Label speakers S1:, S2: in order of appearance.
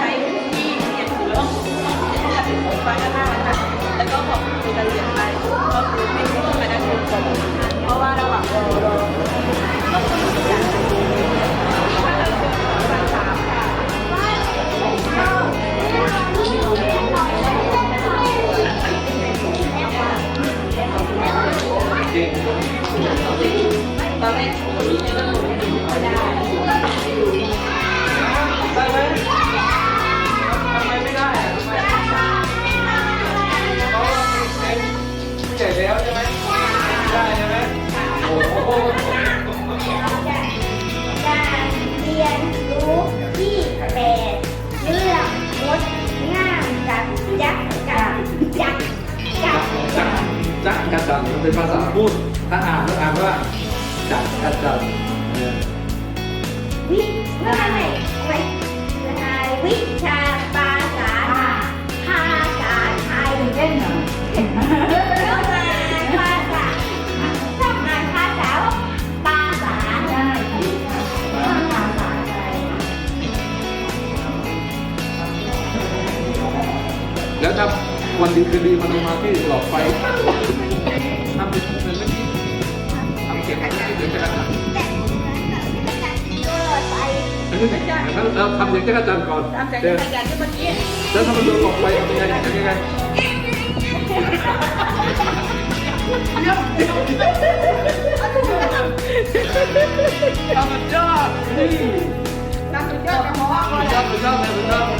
S1: ช้ที่เขียนถูกแล้วก็ขัดผมฟ้าหน้าค่ะแล้วก็ขอบคุณที่เราเรียนไปก็คือให้ผู้มาดังคนก่อนเพราะว่าระหว่างรอรอก็คุย
S2: กัน
S1: ตอนแรกคนนี้ก็ไม่ได้
S2: เป็นภาษาพูด ถ้าอ่านต้องอ่านว่าจักกระจันเออ
S3: วิไม่ไม่ไม่วิชาภาษาภาษาไทยเล่นเหรอทำงานภาษาทำงานภาษาภาษาได้ภาษาอะไร
S2: แล้วถ้าวันดีคืนดีมันมาที่หลอดไฟ งั้นเราทำเสียงจักรจันทร์ก่อน
S1: ตามใจ
S2: เดี๋ยว
S1: ขยันที่เมื่อกี้
S2: แล้วถ้ามันโดนหลอดไฟทำยังไงทำยังไงทำมันยอดนี่
S1: ตามสุดยอดกระเพาะก่อน
S2: สุดยอดสุดยอดเลยสุดยอดเออ